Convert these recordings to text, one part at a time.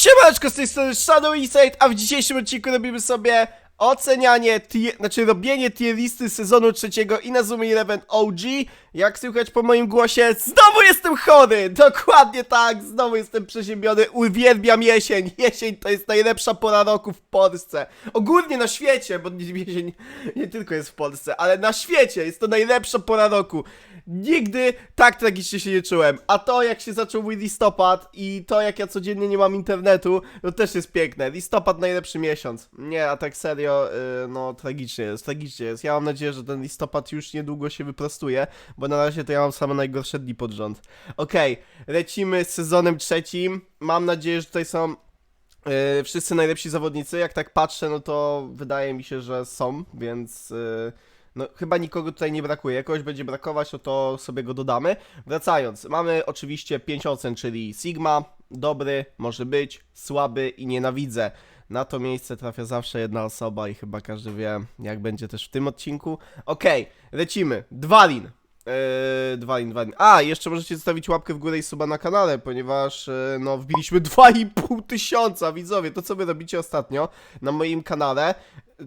Siemaneczko, z tej strony Shadow Insight, a w dzisiejszym odcinku robimy sobie ocenianie, tier, znaczy robienie tier listy sezonu trzeciego i na Zoom 11 OG. Jak słychać po moim głosie, znowu jestem chory! Dokładnie tak, znowu jestem przeziębiony, uwielbiam jesień. Jesień to jest najlepsza pora roku w Polsce. Ogólnie na świecie, bo jesień nie tylko jest w Polsce, ale na świecie jest to najlepsza pora roku. Nigdy tak tragicznie się nie czułem. A to jak się zaczął mój listopad i to jak ja codziennie nie mam internetu, to też jest piękne. Listopad najlepszy miesiąc. Nie, a tak serio, yy, no tragicznie jest, tragicznie jest. Ja mam nadzieję, że ten listopad już niedługo się wyprostuje, bo na razie to ja mam same najgorsze dni pod rząd. Okej, lecimy z sezonem trzecim. Mam nadzieję, że tutaj są Yy, wszyscy najlepsi zawodnicy, jak tak patrzę, no to wydaje mi się, że są, więc yy, no chyba nikogo tutaj nie brakuje. Jak kogoś będzie brakować, no to sobie go dodamy. Wracając, mamy oczywiście 5 ocen, czyli Sigma, dobry, może być, słaby i nienawidzę. Na to miejsce trafia zawsze jedna osoba i chyba każdy wie, jak będzie też w tym odcinku. Okej, lecimy. Dwalin. Eee, Dwalin, Dwalin. A, jeszcze możecie zostawić łapkę w górę i suba na kanale, ponieważ e, no wbiliśmy 2,5 tysiąca widzowie. To co wy robicie ostatnio na moim kanale,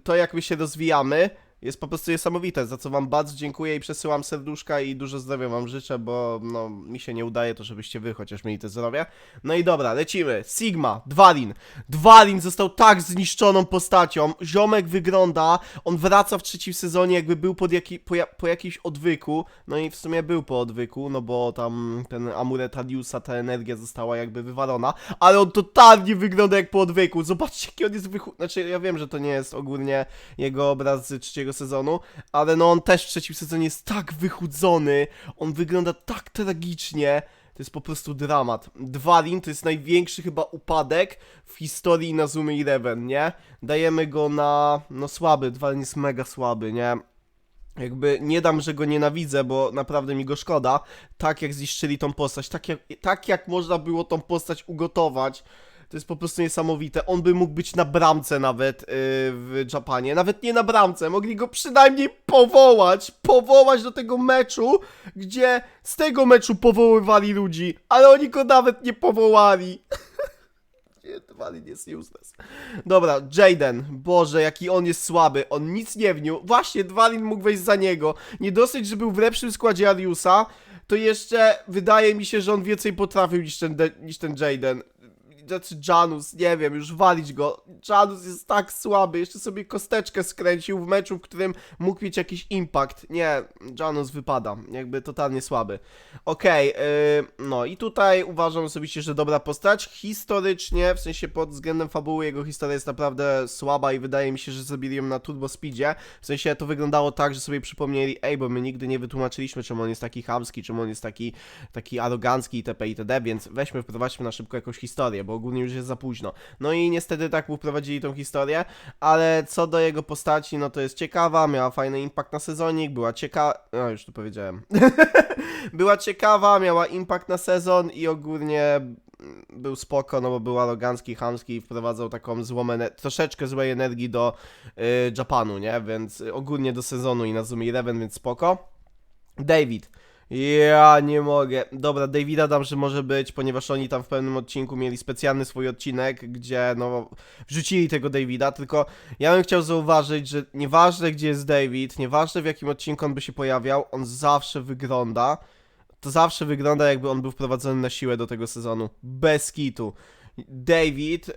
to jak my się rozwijamy, jest po prostu niesamowite, za co wam bardzo dziękuję i przesyłam serduszka i dużo zdrowia wam życzę, bo no mi się nie udaje to, żebyście wy chociaż mieli te zdrowie. No i dobra, lecimy. Sigma, Dwalin. Dwalin został tak zniszczoną postacią. Ziomek wygląda, on wraca w trzecim sezonie jakby był pod jaki, po, ja, po jakimś odwyku. No i w sumie był po odwyku, no bo tam ten amulet Adiusa, ta energia została jakby wywalona, ale on totalnie wygląda jak po odwyku. Zobaczcie jaki on jest wychu... Znaczy ja wiem, że to nie jest ogólnie jego obraz z trzeciego sezonu, ale no on też w trzecim sezonie jest tak wychudzony, on wygląda tak tragicznie. To jest po prostu dramat. Dwalin to jest największy chyba upadek w historii na Zoom 11, nie? Dajemy go na... no słaby, Dwalin jest mega słaby, nie? Jakby nie dam, że go nienawidzę, bo naprawdę mi go szkoda. Tak jak zniszczyli tą postać, tak jak, tak jak można było tą postać ugotować, to jest po prostu niesamowite. On by mógł być na bramce nawet yy, w Japanie. Nawet nie na bramce, mogli go przynajmniej powołać. Powołać do tego meczu, gdzie z tego meczu powoływali ludzi, ale oni go nawet nie powołali. Dwalin jest useless. Dobra, Jaden. Boże, jaki on jest słaby. On nic nie wniósł. Właśnie, Dwalin mógł wejść za niego. Nie dosyć, że był w lepszym składzie Ariusa, to jeszcze wydaje mi się, że on więcej potrafił niż ten, niż ten Jaden. Znaczy Janus, nie wiem, już walić go. Janus jest tak słaby, jeszcze sobie kosteczkę skręcił w meczu, w którym mógł mieć jakiś impact. Nie, Janus wypada, jakby totalnie słaby. Okej, yy, no i tutaj uważam osobiście, że dobra postać. Historycznie, w sensie pod względem fabuły, jego historia jest naprawdę słaba i wydaje mi się, że zrobili ją na turbo speedzie. W sensie to wyglądało tak, że sobie przypomnieli, ej, bo my nigdy nie wytłumaczyliśmy, czemu on jest taki chamski, czemu on jest taki, taki arogancki itp. itd., więc weźmy, wprowadźmy na szybko jakąś historię, bo ogólnie już jest za późno. No i niestety tak wprowadzili tą historię, ale co do jego postaci, no to jest ciekawa, miała fajny impact na sezonik, była ciekawa, no już tu powiedziałem. była ciekawa, miała impact na sezon i ogólnie mm, był spoko, no bo był arogancki, chamski i wprowadzał taką złą troszeczkę złej energii do y, Japanu, nie? Więc ogólnie do sezonu i na Zoom 11, więc spoko. David. Ja nie mogę. Dobra, Davida dam, że może być, ponieważ oni tam w pewnym odcinku mieli specjalny swój odcinek, gdzie no wrzucili tego Davida, tylko ja bym chciał zauważyć, że nieważne gdzie jest David, nieważne w jakim odcinku on by się pojawiał, on zawsze wygląda, to zawsze wygląda jakby on był wprowadzony na siłę do tego sezonu. Bez kitu. David yy,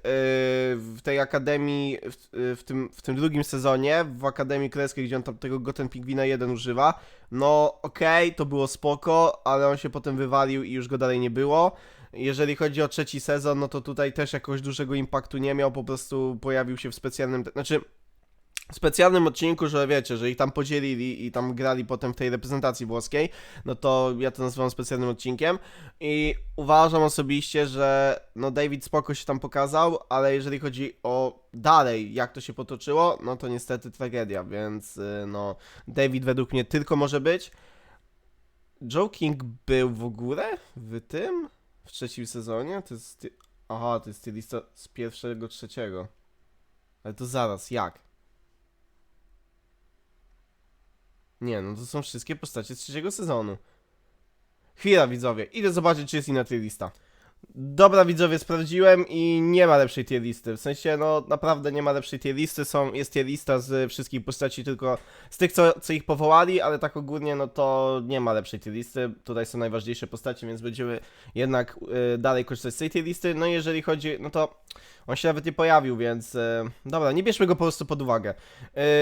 w tej akademii, w, yy, w, tym, w tym drugim sezonie, w Akademii Królewskiej, gdzie on tam tego Goten Pingwina 1 używa, no okej, to było spoko, ale on się potem wywalił i już go dalej nie było. Jeżeli chodzi o trzeci sezon, no to tutaj też jakoś dużego impaktu nie miał, po prostu pojawił się w specjalnym, znaczy specjalnym odcinku, że wiecie, że ich tam podzielili i tam grali potem w tej reprezentacji włoskiej, no to ja to nazywam specjalnym odcinkiem i uważam osobiście, że no David spoko się tam pokazał, ale jeżeli chodzi o dalej, jak to się potoczyło, no to niestety tragedia, więc y, no David według mnie tylko może być. Joe King był w ogóle w tym? W trzecim sezonie? To jest... Aha, to jest lista z pierwszego, trzeciego. Ale to zaraz, jak? Nie, no to są wszystkie postacie z trzeciego sezonu. Chwila, widzowie, idę zobaczyć, czy jest inna lista. Dobra widzowie, sprawdziłem i nie ma lepszej tier listy. W sensie, no naprawdę nie ma lepszej tier listy. Są, jest tier lista z wszystkich postaci, tylko z tych, co, co ich powołali, ale tak ogólnie, no to nie ma lepszej tier listy. Tutaj są najważniejsze postaci, więc będziemy jednak y, dalej korzystać z tej tier listy. No jeżeli chodzi, no to on się nawet nie pojawił, więc y, dobra, nie bierzmy go po prostu pod uwagę.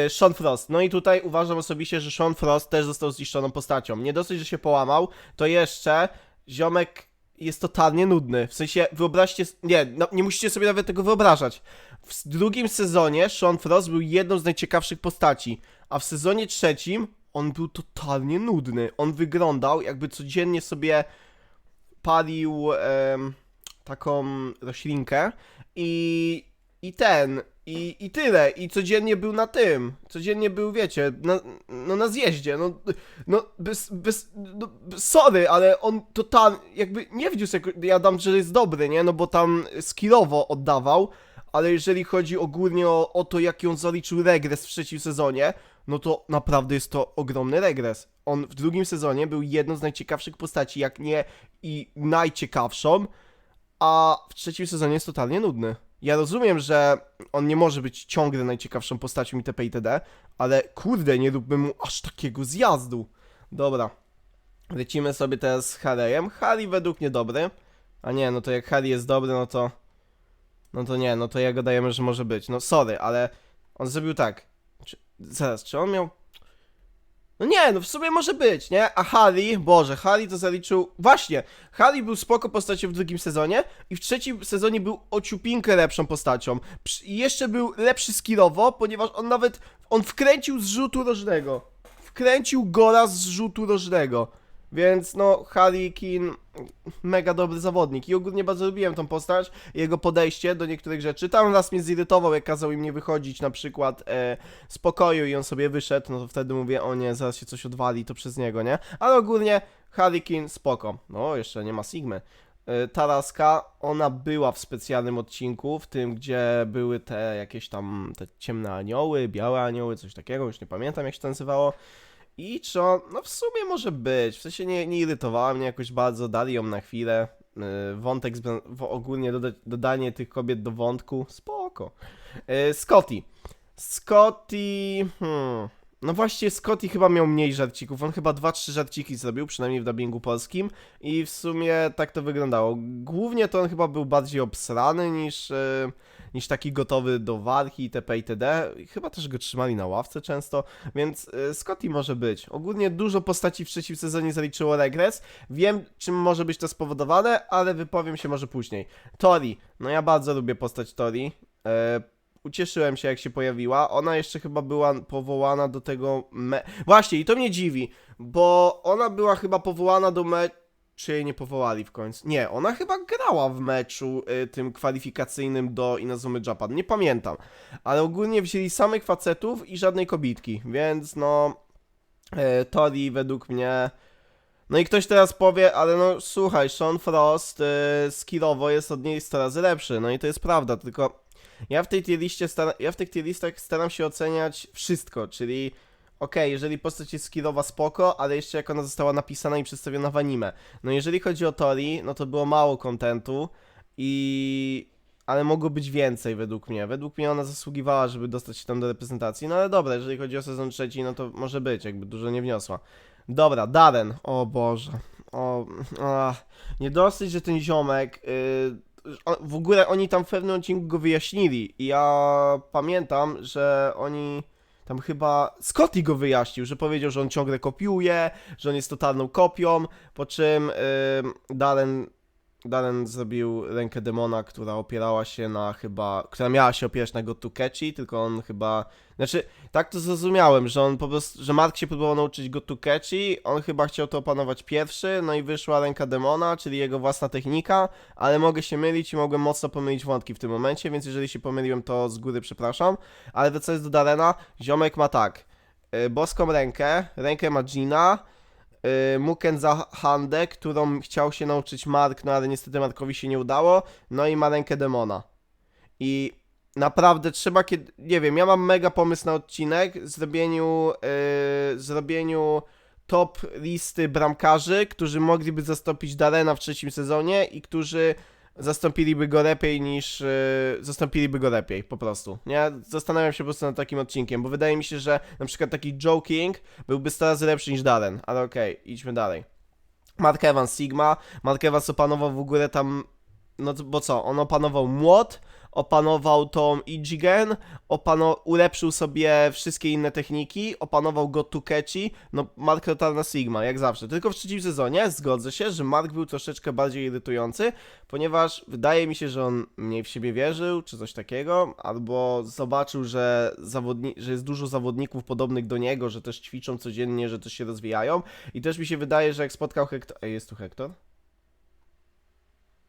Y, Sean Frost. No i tutaj uważam osobiście, że Sean Frost też został zniszczoną postacią. Nie dosyć, że się połamał, to jeszcze ziomek jest totalnie nudny. W sensie, wyobraźcie. Nie, no, nie musicie sobie nawet tego wyobrażać. W drugim sezonie Sean Frost był jedną z najciekawszych postaci, a w sezonie trzecim on był totalnie nudny. On wyglądał, jakby codziennie sobie palił em, taką roślinkę i. I ten, i, i tyle, i codziennie był na tym, codziennie był, wiecie, na, no na zjeździe, no, no bez, bez, no, sorry, ale on totalnie, jakby nie wniósł, jako, ja dam, że jest dobry, nie, no bo tam skillowo oddawał, ale jeżeli chodzi ogólnie o, o to, jaki on zaliczył regres w trzecim sezonie, no to naprawdę jest to ogromny regres. On w drugim sezonie był jedną z najciekawszych postaci, jak nie i najciekawszą, a w trzecim sezonie jest totalnie nudny. Ja rozumiem, że on nie może być ciągle najciekawszą postacią itp. itd., ale kurde, nie róbmy mu aż takiego zjazdu. Dobra. Lecimy sobie teraz z Harry'em. Harry według mnie dobry. A nie, no to jak Harry jest dobry, no to... No to nie, no to jego dajemy, że może być. No sorry, ale on zrobił tak. Czy, zaraz, czy on miał... No nie, no w sumie może być, nie? A Harry, Boże, Harry to zaliczył... Właśnie, Harry był spoko postacią w drugim sezonie i w trzecim sezonie był ociupinkę lepszą postacią. I jeszcze był lepszy skillowo, ponieważ on nawet... On wkręcił z rzutu rożnego. Wkręcił Gora z rzutu rożnego. Więc no, Harry Keen mega dobry zawodnik i ogólnie bardzo lubiłem tą postać, jego podejście do niektórych rzeczy. Tam raz mnie zirytował, jak kazał im nie wychodzić na przykład e, z pokoju i on sobie wyszedł, no to wtedy mówię, o nie, zaraz się coś odwali, to przez niego, nie? Ale ogólnie Keen spoko. No, jeszcze nie ma Sigmy. E, Taraska, ona była w specjalnym odcinku, w tym, gdzie były te jakieś tam te ciemne anioły, białe anioły, coś takiego, już nie pamiętam jak się to nazywało. I czy on, no w sumie może być, w sensie nie, nie irytowała mnie jakoś bardzo, dali ją na chwilę. Yy, Wątek, ogólnie doda dodanie tych kobiet do wątku, spoko. Yy, Scotty. Scotty, hmm. No właśnie, Scotty chyba miał mniej żarcików. On chyba 2-3 żarciki zrobił, przynajmniej w dubbingu polskim. I w sumie tak to wyglądało. Głównie to on chyba był bardziej obsrany niż, yy, niż taki gotowy do walki itp. itd. Chyba też go trzymali na ławce często. Więc y, Scotty może być. Ogólnie dużo postaci w trzecim sezonie zaliczyło regres. Wiem, czym może być to spowodowane, ale wypowiem się może później. Tori. No ja bardzo lubię postać Tori. E, ucieszyłem się, jak się pojawiła. Ona jeszcze chyba była powołana do tego me... Właśnie, i to mnie dziwi, bo ona była chyba powołana do me... Czy jej nie powołali w końcu? Nie, ona chyba grała w meczu y, tym kwalifikacyjnym do Inazumy Japan. Nie pamiętam. Ale ogólnie wzięli samych facetów i żadnej kobitki, więc no... E, Tori według mnie... No i ktoś teraz powie, ale no słuchaj, Sean Frost y, skillowo jest od niej 100 razy lepszy, no i to jest prawda, tylko ja w tej tier liście ja w tych tier listach staram się oceniać wszystko, czyli okej, jeżeli postać jest skillowa spoko, ale jeszcze jak ona została napisana i przedstawiona w anime. No jeżeli chodzi o Tori, no to było mało kontentu i ale mogło być więcej według mnie. Według mnie ona zasługiwała, żeby dostać się tam do reprezentacji. No ale dobra, jeżeli chodzi o sezon trzeci, no to może być, jakby dużo nie wniosła. Dobra, Darren. O Boże. O, ach. nie dosyć, że ten ziomek. Yy, w ogóle oni tam w pewnym odcinku go wyjaśnili. I ja pamiętam, że oni. Tam chyba Scotty go wyjaśnił, że powiedział, że on ciągle kopiuje, że on jest totalną kopią, po czym yy, Darren Darren zrobił rękę demona, która opierała się na chyba, która miała się opierać na Gotukechi, tylko on chyba, znaczy, tak to zrozumiałem, że on po prostu, że Mark się próbował nauczyć Gotukechi, on chyba chciał to opanować pierwszy, no i wyszła ręka demona, czyli jego własna technika, ale mogę się mylić i mogłem mocno pomylić wątki w tym momencie, więc jeżeli się pomyliłem, to z góry przepraszam, ale wracając do Darena, ziomek ma tak, y, boską rękę, rękę ma Gina, y, Muken za Handę, którą chciał się nauczyć Mark, no ale niestety Markowi się nie udało, no i ma rękę demona. I naprawdę trzeba, kiedy, nie wiem, ja mam mega pomysł na odcinek, zrobieniu, y, zrobieniu top listy bramkarzy, którzy mogliby zastąpić Darena w trzecim sezonie i którzy zastąpiliby go lepiej niż. Yy, zastąpiliby go lepiej, po prostu. Nie? Zastanawiam się po prostu nad takim odcinkiem, bo wydaje mi się, że na przykład taki Joe King byłby 100 razy lepszy niż Darren, ale okej, idźmy dalej. Mark Evans Sigma. Mark Evans opanował w ogóle tam. No bo co? On opanował młot, opanował tą Ichigen, opano- ulepszył sobie wszystkie inne techniki, opanował go Tukechi, no Mark totalna Sigma, jak zawsze. Tylko w trzecim sezonie zgodzę się, że Mark był troszeczkę bardziej irytujący, ponieważ wydaje mi się, że on mniej w siebie wierzył, czy coś takiego, albo zobaczył, że, zawodni- że jest dużo zawodników podobnych do niego, że też ćwiczą codziennie, że też się rozwijają i też mi się wydaje, że jak spotkał Hektor... Jest tu Hektor?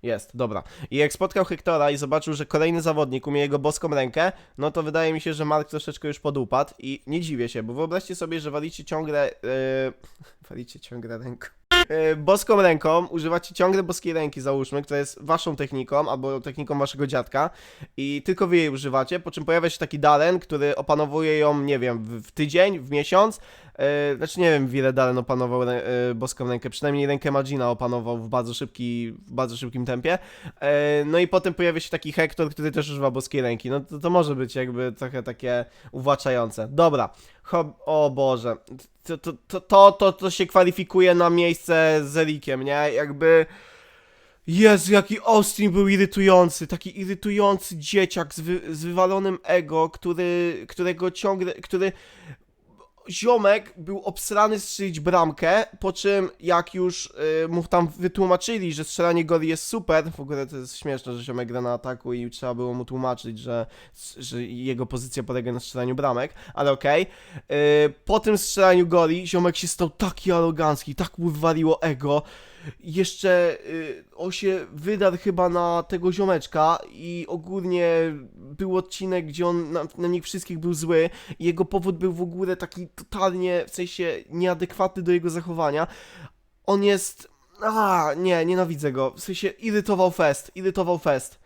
Jest, dobra. I jak spotkał Hektora i zobaczył, że kolejny zawodnik umie jego boską rękę, no to wydaje mi się, że Mark troszeczkę już podupadł i nie dziwię się, bo wyobraźcie sobie, że walicie ciągle... Yy, walicie ciągle ręką. Yy, boską ręką, używacie ciągle boskiej ręki, załóżmy, która jest waszą techniką, albo techniką waszego dziadka i tylko wy jej używacie, po czym pojawia się taki Daren, który opanowuje ją, nie wiem, w, tydzień, w miesiąc, yy, znaczy nie wiem, ile Daren opanował yy, boską rękę, przynajmniej rękę Magina opanował w bardzo, szybki, w bardzo szybkim tempie, E, No i potem pojawia się taki Hektor, który też używa boskiej ręki. No to, to może być jakby trochę takie uwłaczające. Dobra. O Boże. To, to, to, to, to, to się kwalifikuje na miejsce z Elikiem, nie? Jakby... Jezu, jaki Austin był irytujący, taki irytujący dzieciak z, wy, z wywalonym ego, który, którego ciągle, który ziomek był obsrany strzelić bramkę, po czym jak już y, mu tam wytłumaczyli, że strzelanie goli jest super, w ogóle to jest śmieszne, że ziomek gra na ataku i trzeba było mu tłumaczyć, że, że jego pozycja polega na strzelaniu bramek, ale okej. Y, po tym strzelaniu goli ziomek się stał taki arogancki, tak mu wywaliło ego, jeszcze y, on się wydarł chyba na tego ziomeczka i ogólnie był odcinek, gdzie on na, na nich wszystkich był zły i jego powód był w ogóle taki totalnie, w sensie nieadekwatny do jego zachowania. On jest... A, nie, nienawidzę go. W sensie irytował fest, irytował fest.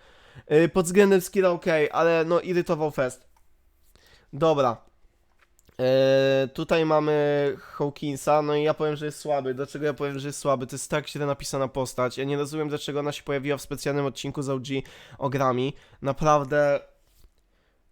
Yy, pod względem skilla ok, ale no irytował fest. Dobra. Yy, tutaj mamy Hawkinsa, no i ja powiem, że jest słaby. Dlaczego ja powiem, że jest słaby? To jest tak źle napisana postać. Ja nie rozumiem, dlaczego ona się pojawiła w specjalnym odcinku z OG Ogrami. Naprawdę.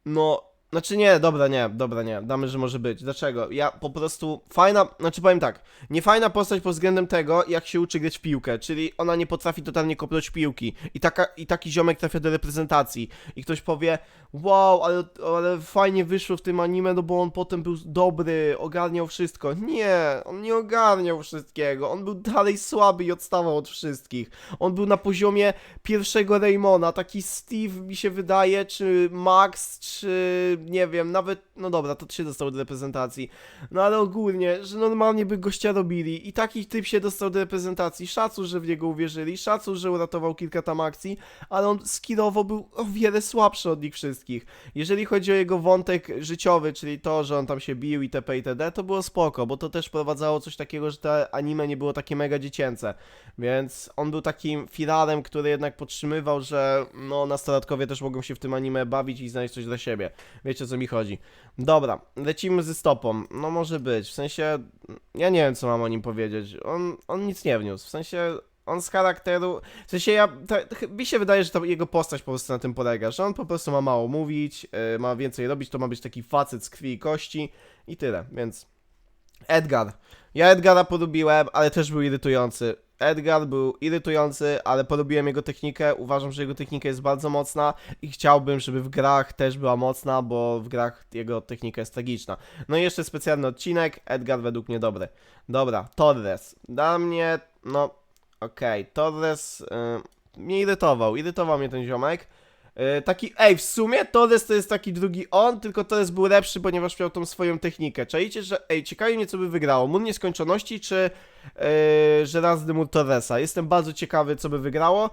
No. Znaczy nie, dobra, nie, dobra, nie. Damy, że może być. Dlaczego? Ja po prostu. Fajna. Znaczy powiem tak. Nie fajna postać pod względem tego, jak się uczy grać w piłkę. Czyli ona nie potrafi totalnie kopnąć piłki. I, taka, I taki ziomek trafia do reprezentacji. I ktoś powie, wow, ale, ale fajnie wyszło w tym anime, no bo on potem był dobry, ogarniał wszystko. Nie, on nie ogarniał wszystkiego. On był dalej słaby i odstawał od wszystkich. On był na poziomie pierwszego Raymona, taki Steve mi się wydaje, czy Max, czy nie wiem, nawet, no dobra, to się dostał do reprezentacji. No ale ogólnie, że normalnie by gościa robili i taki typ się dostał do reprezentacji. Szacun, że w niego uwierzyli, szacun, że uratował kilka tam akcji, ale on skillowo był o wiele słabszy od nich wszystkich. Jeżeli chodzi o jego wątek życiowy, czyli to, że on tam się bił i TP i TD, to było spoko, bo to też prowadzało coś takiego, że te anime nie było takie mega dziecięce. Więc on był takim filarem, który jednak podtrzymywał, że no nastolatkowie też mogą się w tym anime bawić i znaleźć coś dla siebie. Wiecie o co mi chodzi. Dobra, lecimy ze stopą. No może być, w sensie ja nie wiem co mam o nim powiedzieć. On, on nic nie wniósł, w sensie on z charakteru, w sensie ja, mi się wydaje, że to jego postać po prostu na tym polega, że on po prostu ma mało mówić, yy, ma więcej robić, to ma być taki facet z krwi i kości i tyle, więc Edgar. Ja Edgara polubiłem, ale też był irytujący. Edgar był irytujący, ale polubiłem jego technikę. Uważam, że jego technika jest bardzo mocna i chciałbym, żeby w grach też była mocna, bo w grach jego technika jest tragiczna. No i jeszcze specjalny odcinek. Edgar według mnie dobry. Dobra, Torres. Dla mnie, no, okej, Torres yy, mnie irytował. Irytował mnie ten ziomek. Yy, taki, ej, w sumie Torres to jest taki drugi on, tylko Torres był lepszy, ponieważ miał tą swoją technikę. Czajcie, że, ej, ciekawi mnie co by wygrało, Mur Nieskończoności czy Żelazny Mur Torresa. Jestem bardzo ciekawy co by wygrało,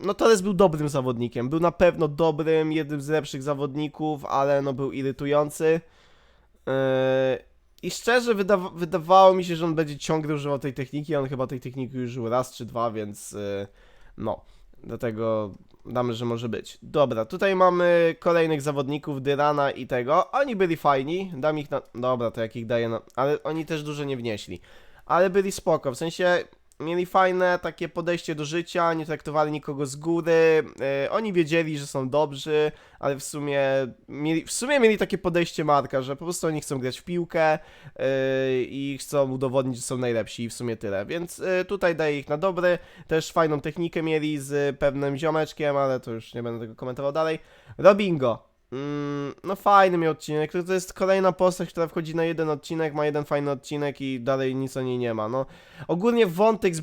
no Torres był dobrym zawodnikiem, był na pewno dobrym, jednym z lepszych zawodników, ale no był irytujący. Yy, I szczerze wydawa wydawało mi się, że on będzie ciągle używał tej techniki, on chyba tej techniki użył raz czy dwa, więc yy, no, dlatego damy, że może być. Dobra, tutaj mamy kolejnych zawodników, Dyrana i tego. Oni byli fajni, dam ich na... Dobra, to jak ich daję na... Ale oni też dużo nie wnieśli. Ale byli spoko, w sensie mieli fajne takie podejście do życia, nie traktowali nikogo z góry, e, oni wiedzieli, że są dobrzy, ale w sumie mieli, w sumie mieli takie podejście Marka, że po prostu oni chcą grać w piłkę e, i chcą udowodnić, że są najlepsi i w sumie tyle, więc e, tutaj daję ich na dobry, też fajną technikę mieli z pewnym ziomeczkiem, ale to już nie będę tego komentował dalej. Robingo. Mm, no fajny miał odcinek, to jest kolejna postać, która wchodzi na jeden odcinek, ma jeden fajny odcinek i dalej nic o niej nie ma, no. Ogólnie wątek z,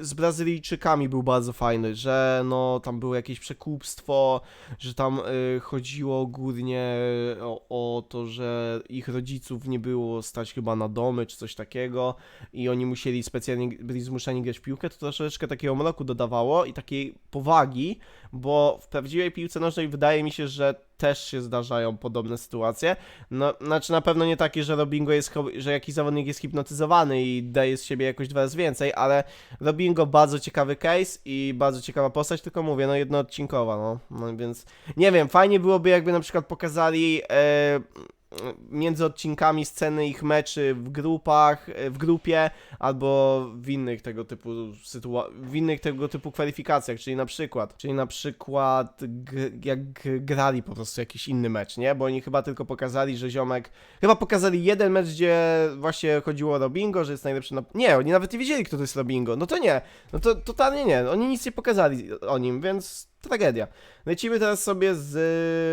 z Brazylijczykami był bardzo fajny, że no tam było jakieś przekupstwo, że tam y, chodziło ogólnie o, o to, że ich rodziców nie było stać chyba na domy czy coś takiego i oni musieli specjalnie, byli zmuszeni grać piłkę, to troszeczkę takiego mroku dodawało i takiej powagi, bo w prawdziwej piłce nożnej wydaje mi się, że też się zdarzają podobne sytuacje. No, znaczy na pewno nie takie, że Robingo jest, że jakiś zawodnik jest hipnotyzowany i daje z siebie jakoś dwa razy więcej, ale Robingo bardzo ciekawy case i bardzo ciekawa postać, tylko mówię, no jednoodcinkowa, no, no więc nie wiem, fajnie byłoby jakby na przykład pokazali e, między odcinkami sceny ich meczy w grupach, e, w grupie albo w innych tego typu sytua- w innych tego typu kwalifikacjach, czyli na przykład, czyli na przykład jak grali po prostu jakiś inny mecz, nie? Bo oni chyba tylko pokazali, że ziomek, chyba pokazali jeden mecz, gdzie właśnie chodziło o Robingo, że jest najlepszy na... Nie, oni nawet nie wiedzieli, kto to jest Robingo, no to nie, no to totalnie nie, oni nic nie pokazali o nim, więc tragedia. Lecimy teraz sobie z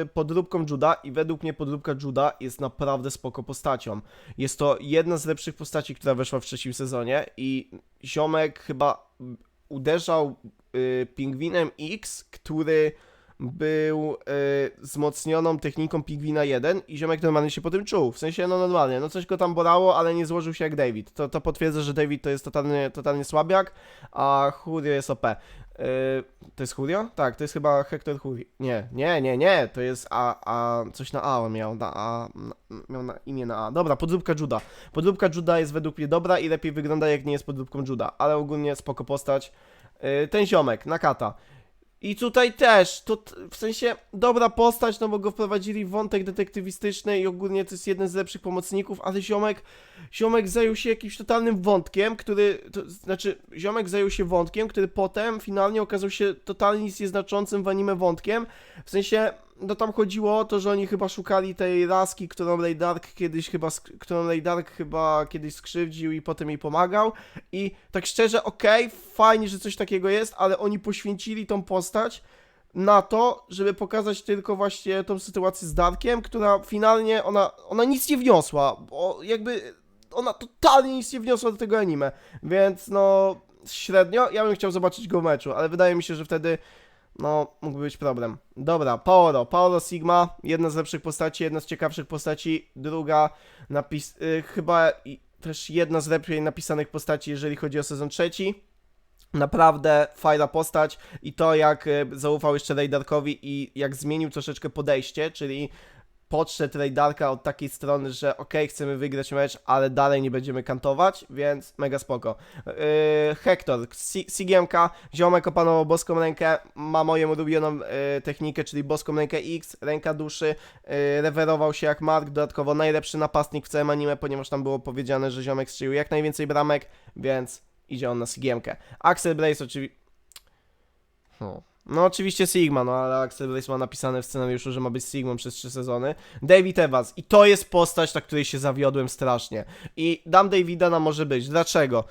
y, podróbką Juda i według mnie podróbka Juda jest naprawdę spoko postacią. Jest to jedna z lepszych postaci, która weszła w trzecim sezonie i ziomek chyba uderzał y, pingwinem X, który był y, wzmocnioną techniką pingwina 1 i ziomek normalnie się po tym czuł. W sensie, no normalnie, no coś go tam bolało, ale nie złożył się jak David. To, to potwierdza, że David to jest totalnie, totalnie słabiak, a Hurio jest OP. Y, to jest Hurio? Tak, to jest chyba Hector Hurio. Nie, nie, nie, nie, to jest A, A, coś na A on miał, na A, miał na imię na A. Dobra, podróbka Juda. Podróbka Juda jest według mnie dobra i lepiej wygląda jak nie jest podróbką Juda, ale ogólnie spoko postać. Y, ten ziomek, Nakata. I tutaj też, to w sensie dobra postać, no bo go wprowadzili w wątek detektywistyczny i ogólnie to jest jeden z lepszych pomocników, ale ziomek, ziomek zajął się jakimś totalnym wątkiem, który, to znaczy ziomek zajął się wątkiem, który potem finalnie okazał się totalnie nic nieznaczącym w anime wątkiem, w sensie, no tam chodziło o to, że oni chyba szukali tej laski, którą Ray Dark kiedyś chyba, którą Ray Dark chyba kiedyś skrzywdził i potem jej pomagał. I tak szczerze, okej, fajnie, że coś takiego jest, ale oni poświęcili tą postać na to, żeby pokazać tylko właśnie tą sytuację z Darkiem, która finalnie, ona, ona nic nie wniosła, bo jakby ona totalnie nic nie wniosła do tego anime, więc no średnio, ja bym chciał zobaczyć go w meczu, ale wydaje mi się, że wtedy no, mógłby być problem. Dobra, Paolo, Paolo Sigma, jedna z lepszych postaci, jedna z ciekawszych postaci, druga napis, y, chyba też jedna z lepiej napisanych postaci, jeżeli chodzi o sezon trzeci. Naprawdę fajna postać i to jak y, zaufał jeszcze Raydarkowi i jak zmienił troszeczkę podejście, czyli podszedł Raydarka od takiej strony, że okej, chcemy wygrać mecz, ale dalej nie będziemy kantować, więc mega spoko. Yy, Hector, Si- Sigiemka, ziomek opanował boską rękę, ma moją ulubioną yy, technikę, czyli boską rękę X, ręka duszy, yy, rewerował się jak Mark, dodatkowo najlepszy napastnik w całym anime, ponieważ tam było powiedziane, że ziomek strzelił jak najwięcej bramek, więc idzie on na Sigiemkę. Axel Blaze oczywiście... Hmm. No oczywiście Sigma, no ale Axel Blaze ma napisane w scenariuszu, że ma być Sigmą przez trzy sezony. David Evans i to jest postać, na której się zawiodłem strasznie. I dam Davida na może być. Dlaczego?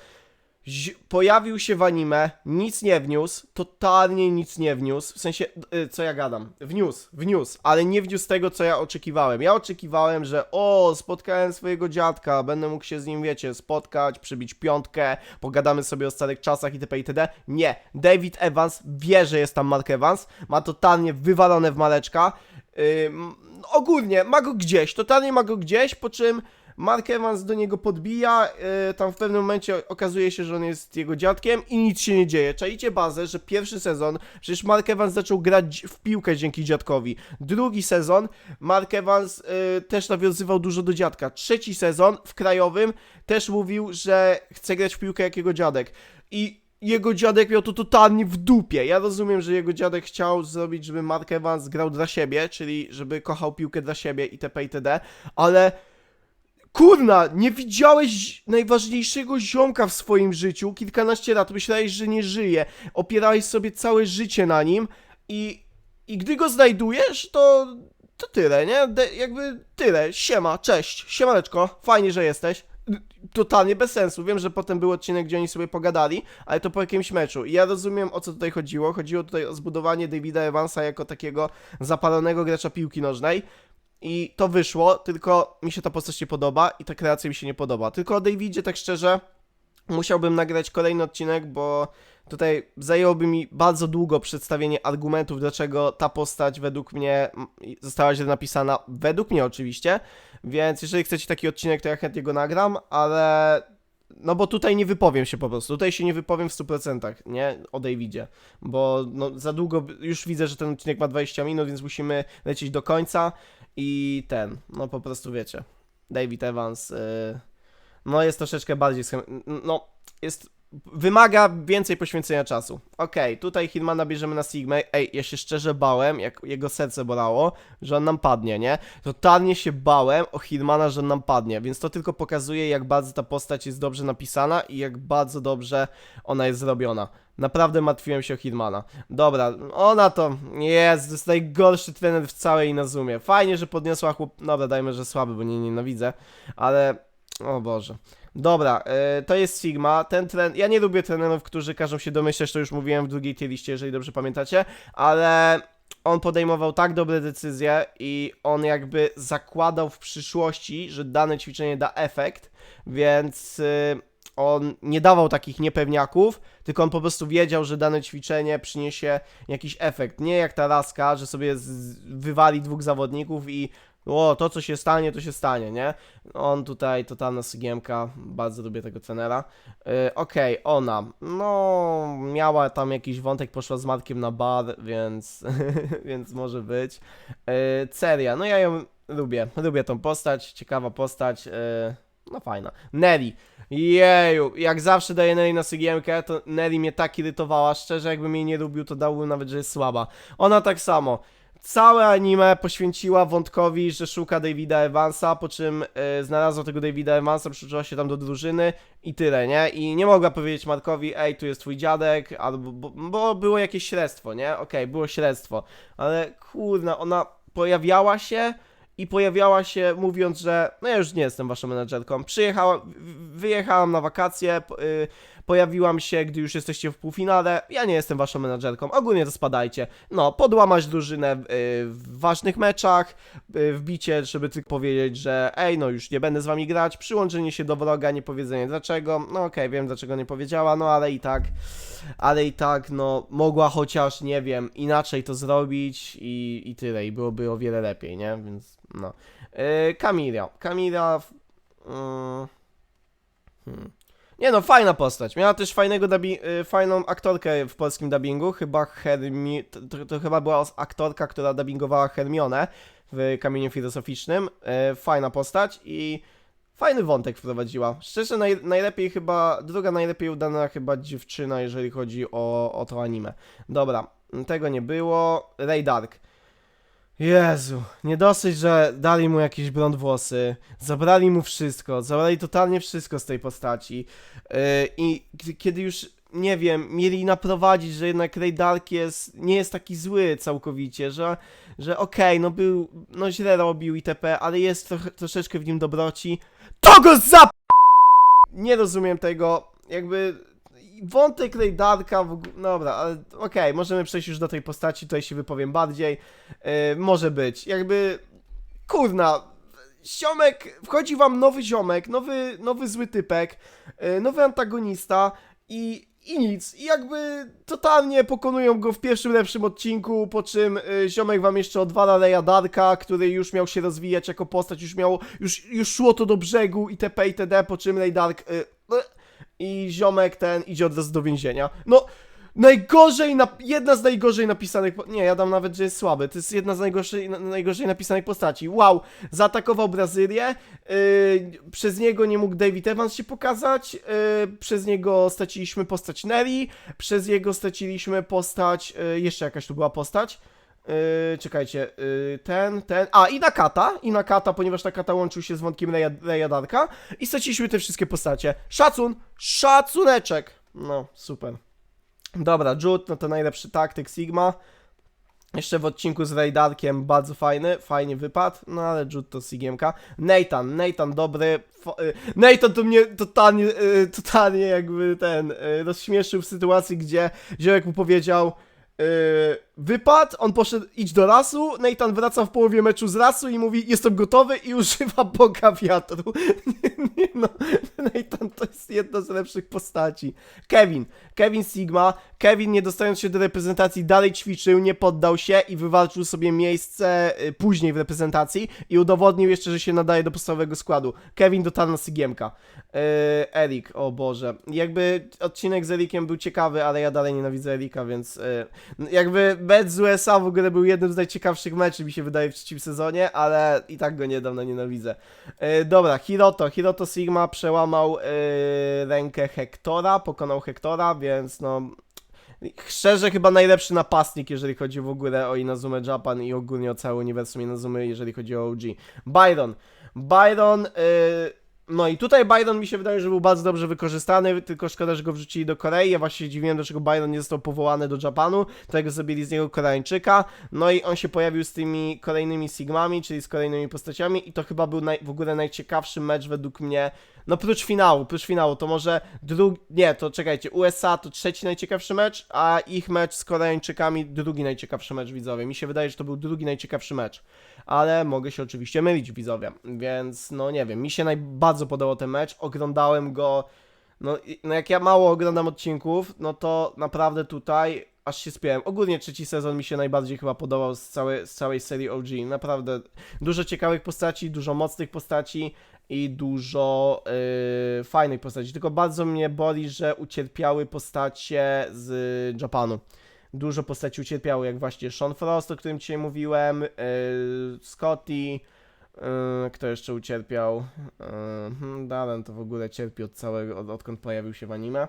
Pojawił się w anime, nic nie wniósł, totalnie nic nie wniósł, w sensie, y, co ja gadam, wniósł, wniósł, ale nie wniósł tego, co ja oczekiwałem. Ja oczekiwałem, że o, spotkałem swojego dziadka, będę mógł się z nim, wiecie, spotkać, przybić piątkę, pogadamy sobie o starych czasach itp. itd. Nie, David Evans wie, że jest tam Mark Evans, ma totalnie wywalone w maleczka, Ym, ogólnie ma go gdzieś, totalnie ma go gdzieś, po czym Mark Evans do niego podbija, yy, tam w pewnym momencie okazuje się, że on jest jego dziadkiem i nic się nie dzieje. Czajcie bazę, że pierwszy sezon, przecież Mark Evans zaczął grać w piłkę dzięki dziadkowi. Drugi sezon, Mark Evans yy, też nawiązywał dużo do dziadka. Trzeci sezon w krajowym też mówił, że chce grać w piłkę jak jego dziadek. I jego dziadek miał to totalnie w dupie. Ja rozumiem, że jego dziadek chciał zrobić, żeby Mark Evans grał dla siebie, czyli żeby kochał piłkę dla siebie itp. itd., ale Kurna, nie widziałeś najważniejszego ziomka w swoim życiu kilkanaście lat, myślałeś, że nie żyje, opierałeś sobie całe życie na nim i, i gdy go znajdujesz, to, to tyle, nie? De, jakby tyle, siema, cześć, siemaneczko, fajnie, że jesteś. Totalnie bez sensu, wiem, że potem był odcinek, gdzie oni sobie pogadali, ale to po jakimś meczu. I ja rozumiem, o co tutaj chodziło. Chodziło tutaj o zbudowanie Davida Evansa jako takiego zapalonego gracza piłki nożnej. I to wyszło, tylko mi się ta postać nie podoba i ta kreacja mi się nie podoba. Tylko o Davidzie, tak szczerze, musiałbym nagrać kolejny odcinek, bo tutaj zajęłoby mi bardzo długo przedstawienie argumentów, dlaczego ta postać według mnie została źle napisana. Według mnie oczywiście, więc jeżeli chcecie taki odcinek, to ja chętnie go nagram, ale no bo tutaj nie wypowiem się po prostu. Tutaj się nie wypowiem w 100%, nie? O Davidzie. Bo no, za długo, już widzę, że ten odcinek ma 20 minut, więc musimy lecieć do końca. I ten, no po prostu wiecie. David Evans, y, no jest troszeczkę bardziej, no jest, wymaga więcej poświęcenia czasu. Okej, tutaj Hitmana bierzemy na Sigmę. Ej, ja się szczerze bałem, jak jego serce bolało, że on nam padnie, nie? Totalnie się bałem o Hitmana, że on nam padnie, więc to tylko pokazuje, jak bardzo ta postać jest dobrze napisana i jak bardzo dobrze ona jest zrobiona. Naprawdę martwiłem się o Hitmana. Dobra, ona to jest, to jest najgorszy trener w całej Inazumie. Fajnie, że podniosła chłop... Dobra, dajmy, że słaby, bo nie nienawidzę, ale... O Boże. Dobra, y, to jest Sigma. Ten tren... Ja nie lubię trenerów, którzy każą się domyśleć, to już mówiłem w drugiej tej liście, jeżeli dobrze pamiętacie, ale on podejmował tak dobre decyzje i on jakby zakładał w przyszłości, że dane ćwiczenie da efekt, więc y, on nie dawał takich niepewniaków, tylko on po prostu wiedział, że dane ćwiczenie przyniesie jakiś efekt. Nie jak ta laska, że sobie wywali dwóch zawodników i o, to co się stanie, to się stanie, nie? On tutaj, totalna sygiemka, bardzo lubię tego trenera. Yy, Okej, ona, no, miała tam jakiś wątek, poszła z Markiem na bar, więc, więc może być. Yy, no ja ją lubię, lubię tą postać, ciekawa postać, yy, no fajna. Nelly, jeju, jak zawsze daję Nelly na sygiemkę, to Nelly mnie tak irytowała, szczerze jakbym jej nie lubił, to dałbym nawet, że jest słaba. Ona tak samo. Całe anime poświęciła wątkowi, że szuka Davida Evansa, po czym y, znalazła tego Davida Evansa, przyczyniła się tam do drużyny i tyle, nie? I nie mogła powiedzieć Markowi, ej, tu jest twój dziadek, albo, bo, bo było jakieś śledztwo, nie? Okej, było śledztwo, ale kurna, ona pojawiała się i pojawiała się mówiąc, że no ja już nie jestem waszą menadżerką. Przyjechała, w- wyjechałam na wakacje, y, pojawiłam się, gdy już jesteście w półfinale. Ja nie jestem waszą menadżerką. Ogólnie to spadajcie. No, podłamać drużynę y, w ważnych meczach, y, wbicie, żeby tylko powiedzieć, że ej, no już nie będę z wami grać, przyłączenie się do wroga, nie powiedzenie dlaczego. No okej, wiem dlaczego nie powiedziała, no ale i tak, ale i tak, no mogła chociaż, nie wiem, inaczej to zrobić i, i tyle, i byłoby o wiele lepiej, nie? Więc no. Yy, Camila. Camila. w- mm, hmm. Nie no, fajna postać. Miała też fajnego dubi- y, fajną aktorkę w polskim dubbingu. Chyba Hermi... To, to, to chyba była aktorka, która dubbingowała Hermionę w Kamieniu Filozoficznym. Y, fajna postać i fajny wątek wprowadziła. Szczerze, naj, najlepiej chyba... Druga najlepiej udana chyba dziewczyna, jeżeli chodzi o, o to anime. Dobra, tego nie było. Ray Dark. Jezu, nie dosyć, że dali mu jakieś blond włosy, zabrali mu wszystko, zabrali totalnie wszystko z tej postaci yy, i kiedy już, nie wiem, mieli naprowadzić, że jednak Ray Dark jest, nie jest taki zły całkowicie, że, że okej, no był, no źle robił itp., ale jest troszeczkę w nim dobroci, to go za... Nie rozumiem tego, jakby wątek Ray Darka, w... dobra, ale okej, możemy przejść już do tej postaci, tutaj się wypowiem bardziej. Yy, może być. Jakby. Kurna. Ziomek, wchodzi wam nowy ziomek, nowy, nowy zły typek, yy, nowy antagonista i, i nic. I jakby totalnie pokonują go w pierwszym lepszym odcinku, po czym yy, ziomek wam jeszcze odwala Leja Darka, który już miał się rozwijać jako postać, już miał, już, już szło to do brzegu itp. itd. Po czym Lej Dark. I ziomek ten idzie od razu do więzienia. No. Najgorzej, na, jedna z najgorzej napisanych, nie, ja dam nawet, że jest słaby, to jest jedna z najgorzej, na, najgorzej napisanych postaci, wow, zaatakował Brazylię, yy, przez niego nie mógł David Evans się pokazać, yy, przez niego straciliśmy postać Nelly, przez niego straciliśmy postać, yy, jeszcze jakaś tu była postać, Yy, czekajcie, yy, ten, ten. A, i Nakata, i Nakata, ponieważ Nakata łączył się z wątkiem Reja, Reja Darka. I straciliśmy te wszystkie postacie. Szacun, szacuneczek. No, super. Dobra, Jude, no to najlepszy taktyk Sigma. Jeszcze w odcinku z Raydarkiem bardzo fajny, fajnie wypadł, no ale Jude to Sigiemka. Nathan, Nathan dobry. y, Nathan to mnie totalnie, y, totalnie jakby ten, y, rozśmieszył w sytuacji, gdzie Ziołek mu powiedział y, wypad, on poszedł, idź do lasu, Nathan wraca w połowie meczu z lasu i mówi, jestem gotowy i używa Boga Wiatru. nie, nie, no, Nathan to jest jedna z lepszych postaci. Kevin, Kevin Sigma, Kevin nie dostając się do reprezentacji dalej ćwiczył, nie poddał się i wywalczył sobie miejsce y, później w reprezentacji i udowodnił jeszcze, że się nadaje do podstawowego składu. Kevin totalna Sygiemka. Yy, Erik, o Boże. Jakby odcinek z Erikiem był ciekawy, ale ja dalej nienawidzę Erika, więc yy, jakby mecz z USA w ogóle był jednym z najciekawszych meczy, mi się wydaje, w trzecim sezonie, ale i tak go niedawno nienawidzę. Yy, dobra, Hiroto. Hiroto Sigma przełamał rękę Hektora, pokonał Hektora, więc no... Szczerze, chyba najlepszy napastnik, jeżeli chodzi w ogóle o Inazumę Japan i ogólnie o całe uniwersum Inazumy, jeżeli chodzi o OG. Byron. Byron, no i tutaj Byron mi się wydaje, że był bardzo dobrze wykorzystany, tylko szkoda, że go wrzucili do Korei. Ja właśnie się dziwiłem, dlaczego Byron nie został powołany do Japanu, tego zrobili z niego Koreańczyka. No i on się pojawił z tymi kolejnymi Sigmami, czyli z kolejnymi postaciami i to chyba był naj, w ogóle najciekawszy mecz według mnie. No prócz finału, prócz finału, to może drugi, nie, to czekajcie, USA to trzeci najciekawszy mecz, a ich mecz z Koreańczykami drugi najciekawszy mecz widzowie. Mi się wydaje, że to był drugi najciekawszy mecz, ale mogę się oczywiście mylić widzowie, więc no nie wiem, mi się najbardziej podobał ten mecz, oglądałem go, no, no jak ja mało oglądam odcinków, no to naprawdę tutaj aż się spiałem. Ogólnie trzeci sezon mi się najbardziej chyba podobał z, całej z całej serii OG, naprawdę dużo ciekawych postaci, dużo mocnych postaci, i dużo yy, fajnych postaci. Tylko bardzo mnie boli, że ucierpiały postacie z Japanu. Dużo postaci ucierpiało, jak właśnie Sean Frost, o którym dzisiaj mówiłem, yy, Scotty, yy, kto jeszcze ucierpiał? Yy, hmm, Darren to w ogóle cierpi od całego, od, odkąd pojawił się w anime.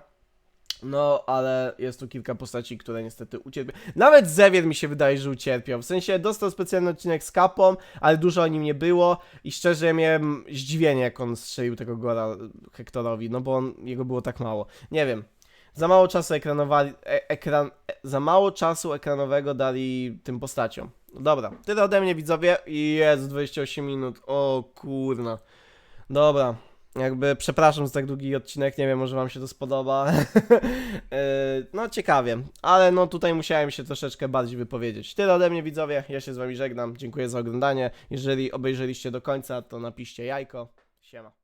No, ale jest tu kilka postaci, które niestety ucierpiały. Nawet Zewier mi się wydaje, że ucierpiał. W sensie dostał specjalny odcinek z kapą, ale dużo o nim nie było. I szczerze ja miałem zdziwienie, jak on strzelił tego gora Hektorowi, no bo on, jego było tak mało. Nie wiem. Za mało czasu ekranowali, e, ekran, e, za mało czasu ekranowego dali tym postaciom. Dobra, tyle ode mnie widzowie jest 28 minut. O kurna. Dobra. Jakby przepraszam za tak długi odcinek, nie wiem, może wam się to spodoba. Yy, no ciekawie, ale no tutaj musiałem się troszeczkę bardziej wypowiedzieć. Tyle ode mnie widzowie, ja się z wami żegnam. Dziękuję za oglądanie. Jeżeli obejrzeliście do końca, to napiszcie jajko. Siema.